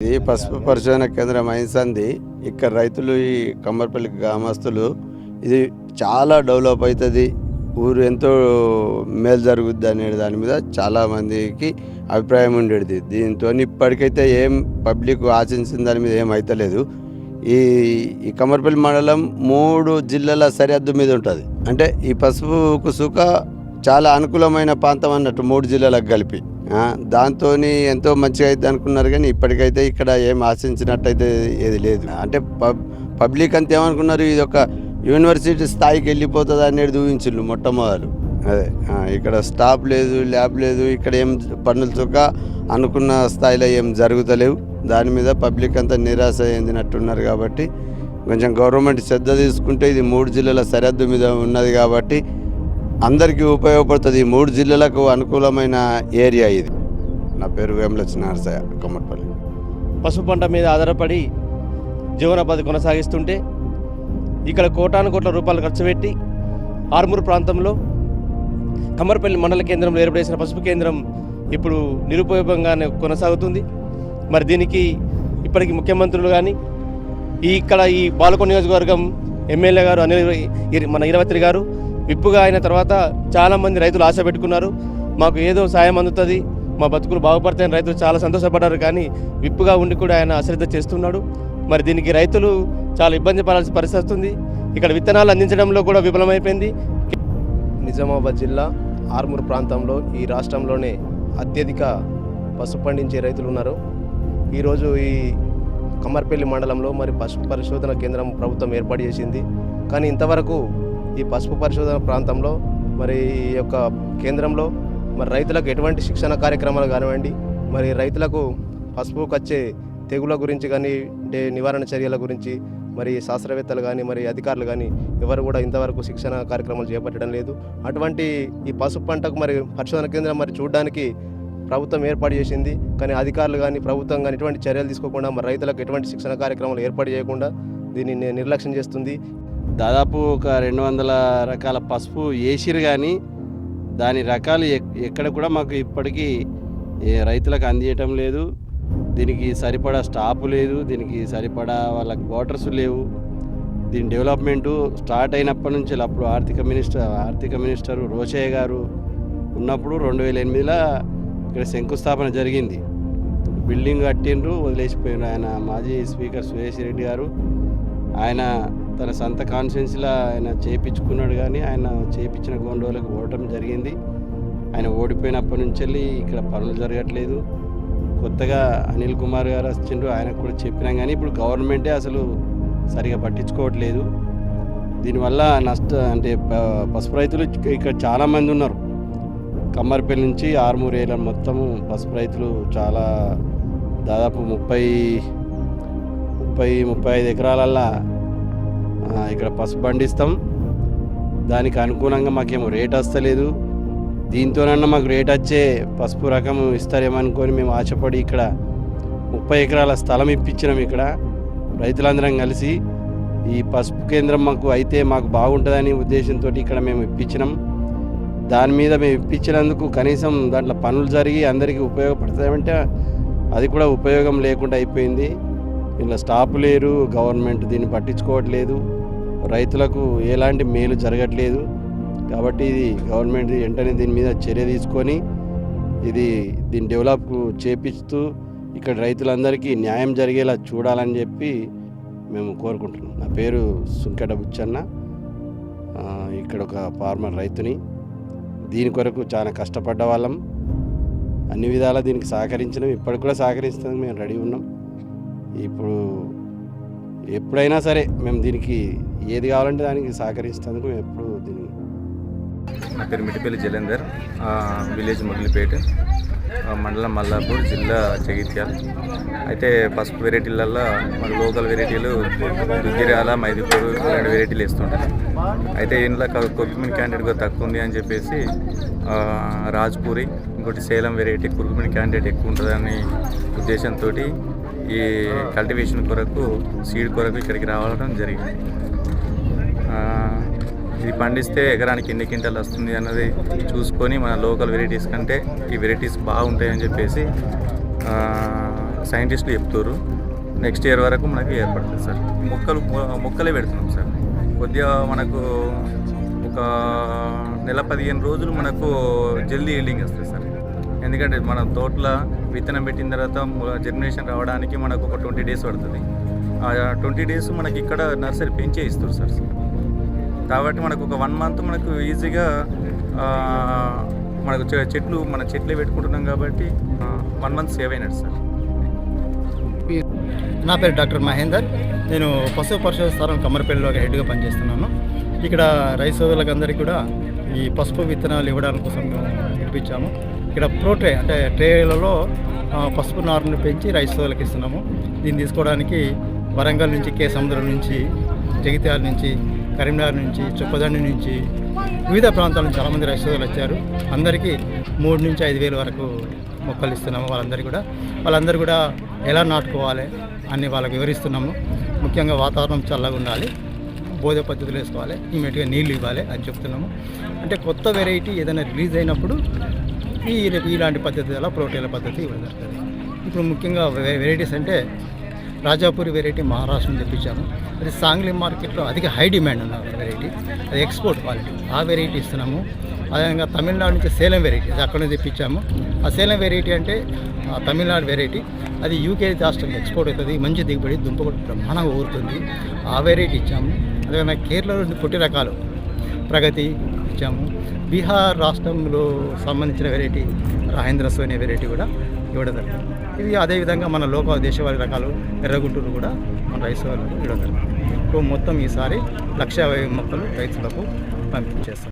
ఇది పసుపు పరిశోధన కేంద్రం అయింది ఇక్కడ రైతులు ఈ కమ్మర్పల్లి గ్రామస్తులు ఇది చాలా డెవలప్ అవుతుంది ఊరు ఎంతో మేలు జరుగుద్ది అనే దాని మీద చాలామందికి అభిప్రాయం ఉండేది. దీంతో ఇప్పటికైతే ఏం పబ్లిక్ ఆశించిన దాని మీద ఏం అవుతలేదు ఈ ఈ కమ్మర్పల్లి మండలం మూడు జిల్లాల సరిహద్దు మీద ఉంటుంది. అంటే ఈ పసుపుకు సుఖ చాలా అనుకూలమైన ప్రాంతం అన్నట్టు మూడు జిల్లాలకు కలిపి. దాంతో ఎంతో మంచిగా అయితే అనుకున్నారు కానీ ఇప్పటికైతే ఇక్కడ ఏం ఆశించినట్టయితే ఏది లేదు. అంటే పబ్ పబ్లిక్ అంతా ఏమనుకున్నారు ఇది ఒక యూనివర్సిటీ స్థాయికి వెళ్ళిపోతుంది అనేది ఊహించిండ్రు మొట్టమొదలు. అదే ఇక్కడ స్టాప్ లేదు ల్యాబ్ లేదు ఇక్కడ ఏం పనులు చొక్క అనుకున్న స్థాయిలో ఏం జరుగుతలేవు. దాని మీద పబ్లిక్ అంతా నిరాశ చెందినట్టున్నారు కాబట్టి కొంచెం గవర్నమెంట్ శ్రద్ధ తీసుకుంటే ఇది మూడు జిల్లాల సరిహద్దు మీద ఉన్నది కాబట్టి అందరికీ ఉపయోగపడుతుంది మూడు జిల్లాలకు అనుకూలమైన ఏరియా ఇది. నా పేరు వేమలచ్చి నరసయ్య కొమ్మటిపల్లి. పసుపు పంట మీద ఆధారపడి జీవనోపాధి కొనసాగిస్తుంటే ఇక్కడ కోటాను కోట్ల రూపాయలు ఖర్చు పెట్టి ఆర్మూరు ప్రాంతంలో కమ్మరపల్లి మండల కేంద్రంలో ఏర్పడేసిన పసుపు కేంద్రం ఇప్పుడు నిరుపయోగంగానే కొనసాగుతుంది. మరి దీనికి ఇప్పటికి ముఖ్యమంత్రులు కానీ ఈ ఇక్కడ ఈ బాలకొండ నియోజకవర్గం ఎమ్మెల్యే గారు అనిల్ మన ఇరవత్రి గారు విప్పుగా అయిన తర్వాత చాలామంది రైతులు ఆశ పెట్టుకున్నారు. మాకు ఏదో సాయం అందుతుంది. మా బతుకులు బాగుపడతాయని రైతులు చాలా సంతోషపడ్డారు కానీ విప్పుగా ఉండి కూడా ఆయన అశ్రద్ధ చేస్తున్నాడు. మరి దీనికి రైతులు చాలా ఇబ్బంది పడాల్సిన పరిస్థితి వస్తుంది. ఇక్కడ విత్తనాలు అందించడంలో కూడా విఫలమైపోయింది. నిజామాబాద్ జిల్లా ఆర్మూర్ ప్రాంతంలో ఈ రాష్ట్రంలోనే అత్యధిక పసుపు పండించే రైతులు ఉన్నారు. ఈరోజు ఈ కమ్మర్పల్లి మండలంలో మరి పసుపు పరిశోధన కేంద్రం ప్రభుత్వం ఏర్పాటు చేసింది. కానీ ఇంతవరకు ఈ పసుపు పరిశోధన ప్రాంతంలో మరి ఈ యొక్క కేంద్రంలో మరి రైతులకు ఎటువంటి శిక్షణ కార్యక్రమాలు కానివ్వండి మరి రైతులకు పసుపుకు వచ్చే తెగుల గురించి కానీ డే నివారణ చర్యల గురించి మరి శాస్త్రవేత్తలు కానీ మరి అధికారులు కానీ ఎవరు కూడా ఇంతవరకు శిక్షణ కార్యక్రమాలు చేపట్టడం లేదు. అటువంటి ఈ పసుపు పంటకు మరి పరిశోధన కేంద్రం మరి చూడడానికి ప్రభుత్వం ఏర్పాటు చేసింది. కానీ అధికారులు కానీ ప్రభుత్వం కానీ ఎటువంటి చర్యలు తీసుకోకుండా మరి రైతులకు ఎటువంటి శిక్షణ కార్యక్రమాలు ఏర్పాటు చేయకుండా దీన్ని నిర్లక్ష్యం చేస్తుంది. దాదాపు ఒక రెండు వందల రకాల పసుపు వేసిరు కానీ దాని రకాలు ఎక్- ఎక్కడ కూడా మాకు ఇప్పటికీ ఏ రైతులకు అందియటం లేదు. దీనికి సరిపడా స్టాఫ్ లేదు దీనికి సరిపడా వాళ్ళకి క్వార్టర్స్ లేవు. దీని డెవలప్మెంటు స్టార్ట్ అయినప్పటి నుంచి అప్పుడు ఆర్థిక మినిస్టర్ ఆర్థిక మినిస్టర్ రోషయ్య గారు ఉన్నప్పుడు రెండు వేల ఎనిమిదిలో ఇక్కడ శంకుస్థాపన జరిగింది. బిల్డింగ్ కట్టిండ్రు వదిలేసిపోయిన ఆయన మాజీ స్పీకర్ సురేష్ రెడ్డి గారు. ఆయన తన సొంత కాన్ఫిడెన్స్లో ఆయన చేయించుకున్నాడు కానీ ఆయన చేయించిన గోండోలకు ఓడటం జరిగింది. ఆయన ఓడిపోయినప్పటి నుంచి వెళ్ళి ఇక్కడ పనులు జరగట్లేదు. కొత్తగా అనిల్ కుమార్ గారు వచ్చిండ్రు ఆయనకు కూడా చెప్పినాం కానీ ఇప్పుడు గవర్నమెంటే అసలు సరిగా పట్టించుకోవట్లేదు. దీనివల్ల నష్ట అంటే ప- పసుపు రైతులు ఇక్కడ చాలామంది ఉన్నారు. కమ్మరిపల్లి నుంచి ఆర్మూర్ ఏరియా మొత్తము పసుపు రైతులు చాలా దాదాపు ముప్పై ముప్పై ముప్పై ఐదు ఎకరాలల్లా ఇక్కడ పసుపు పండిస్తాం దానికి అనుగుణంగా మాకేమో రేట్ వస్తలేదు. దీంతోనన్నా మాకు రేట్ వచ్చే పసుపు రకం ఇస్తారేమనుకొని మేము ఆశపడి ఇక్కడ ముప్పై ఎకరాల స్థలం ఇప్పించినాం ఇక్కడ. రైతులందరం కలిసి ఈ పసుపు కేంద్రం మాకు అయితే మాకు బాగుంటుందని ఉద్దేశంతో ఇక్కడ మేము ఇప్పించినాం. దాని మీద మేము ఇప్పించినందుకు కనీసం దాంట్లో పనులు జరిగి అందరికీ ఉపయోగపడతాయంటే అది కూడా ఉపయోగం లేకుండా అయిపోయింది. ఇలా స్టాప్ లేరు గవర్నమెంట్ దీన్ని పట్టించుకోవట్లేదు. రైతులకు ఎలాంటి మేలు జరగట్లేదు. కాబట్టి ఇది గవర్నమెంట్ వెంటనే దీని మీద చర్య తీసుకొని ఇది దీన్ని డెవలప్ చేపిస్తూ ఇక్కడ రైతులందరికీ న్యాయం జరిగేలా చూడాలని చెప్పి మేము కోరుకుంటున్నాం. నా పేరు సుంకెట బుచ్చన్న. ఇక్కడ ఒక ఫార్మర్ రైతుని. దీని కొరకు చాలా కష్టపడ్డ వాళ్ళం. అన్ని విధాలా దీనికి సహకరించినాం. ఇప్పటికి కూడా సహకరిస్తాం. మేము రెడీ ఉన్నాం. ఇప్పుడు ఎప్పుడైనా సరే మేము దీనికి ఏది కావాలంటే దానికి సహకరిస్తేందుకు మేము ఎప్పుడు దీన్ని నా పేరు మిటిపల్లి జలేందర్ విలేజ్ మొగిలిపేట మండలం మల్లాపూర్ జిల్లా జగిత్యాల. అయితే పసుపు వెరైటీలల్లో మన లోకల్ వెరైటీలు దుగ్గిరాల మైదుపూరు రెండు వెరైటీలు వేస్తుంటారు. అయితే ఇంట్లో కుర్కుమిన్ క్యాండిడేట్ కూడా తక్కువ ఉంది అని చెప్పేసి రాజ్పూరి ఇంకోటి సేలం వెరైటీ కుర్కుమిన్ క్యాండిడేట్ ఎక్కువ ఉంటుందని ఉద్దేశంతో ఈ కల్టివేషన్ కొరకు సీడ్ కొరకు ఇక్కడికి రావడం జరిగింది. ఇది పండిస్తే ఎకరానికి ఎన్ని క్వింటాలు వస్తుంది అన్నది చూసుకొని మన లోకల్ వెరైటీస్ కంటే ఈ వెరైటీస్ బాగుంటాయని చెప్పేసి సైంటిస్టులు చెప్తారు నెక్స్ట్ ఇయర్ వరకు మనకి ఏర్పడుతుంది సార్. మొక్కలు మొక్కలే పెడుతున్నాం సార్. కొద్దిగా మనకు ఒక నెల పదిహేను రోజులు మనకు జల్దీ ఈల్డింగ్ వస్తుంది సార్. ఎందుకంటే మన తోటలో విత్తనం పెట్టిన తర్వాత జర్మినేషన్ రావడానికి మనకు ఒక ట్వంటీ డేస్ పడుతుంది. ఆ ట్వంటీ డేస్ మనకి ఇక్కడ నర్సరీ పెంచే ఇస్తారు సార్. కాబట్టి మనకు ఒక వన్ మంత్ మనకు ఈజీగా మనకు చెట్లు మన చెట్లే పెట్టుకుంటున్నాం కాబట్టి వన్ మంత్ సేవ్ అయినట్టు సార్. నా పేరు డాక్టర్ మహేందర్. నేను పశు పరిశోధన స్థానం కమ్మరపల్లిలో ఒక హెడ్గా పనిచేస్తున్నాను. ఇక్కడ రైతు సోదరులకు అందరికీ కూడా ఈ పసుపు విత్తనాలు ఇవ్వడానికి కోసం పిలిపించాము. ఇక్కడ ప్రో ట్రే అంటే ట్రేలలో పసుపు నారును పెంచి రైస్ సోదలకు ఇస్తున్నాము. దీన్ని తీసుకోవడానికి వరంగల్ నుంచి కే. సముద్రం నుంచి జగిత్యాల నుంచి కరీంనగర్ నుంచి చొప్పదండి నుంచి వివిధ ప్రాంతాల నుంచి చాలామంది రైస్ సోదరులు వచ్చారు. అందరికీ మూడు నుంచి ఐదు వేల వరకు మొక్కలు ఇస్తున్నాము వాళ్ళందరికీ కూడా. వాళ్ళందరూ కూడా ఎలా నాటుకోవాలి అని వాళ్ళకి వివరిస్తున్నాము. ముఖ్యంగా వాతావరణం చల్లగా ఉండాలి. బోధ పద్ధతులు వేసుకోవాలి. ఇమీడియట్గా నీళ్ళు ఇవ్వాలి అని చెప్తున్నాము. అంటే కొత్త వెరైటీ ఏదైనా రిలీజ్ అయినప్పుడు ఈ ఇలాంటి పద్ధతి అలా ప్రోటీన్ల పద్ధతి ఇవ్వడం జరుగుతుంది. ఇప్పుడు ముఖ్యంగా వెరైటీస్ అంటే రాజాపూరి వెరైటీ మహారాష్ట్ర నుంచి తెప్పించాము. అది సాంగ్లీ మార్కెట్లో అధిక హై డిమాండ్ ఉన్న వెరైటీ. అది ఎక్స్పోర్ట్ క్వాలిటీ. ఆ వెరైటీ ఇస్తున్నాము. అదేవిధంగా తమిళనాడు నుంచి సేలం వెరైటీ అది అక్కడ తెప్పించాము. ఆ సేలం వెరైటీ అంటే ఆ తమిళనాడు వెరైటీ. అది యూకే రాష్ట్రం ఎక్స్పోర్ట్ అవుతుంది. మంచి దిగుబడి దుంప కూడా బ్రహ్మాండంగా ఊరుతుంది. ఆ వెరైటీ ఇచ్చాము. అదేవిధంగా కేరళలో నుంచి పొట్టి రకాలు ప్రగతి ఇచ్చాము. బీహార్ రాష్ట్రంలో సంబంధించిన వెరైటీ రాహేంద్ర సోని వెరైటీ కూడా ఇవ్వడం జరిగింది. ఇవి అదేవిధంగా మన లోక దేశవాళి రకాలు ఎర్రగుంటూరు కూడా మన రైస్ వాళ్ళకు ఇవ్వడం జరిగింది. ఇప్పుడు మొత్తం ఈసారి లక్ష మొక్కలు రైతులకు పంపించేస్తాం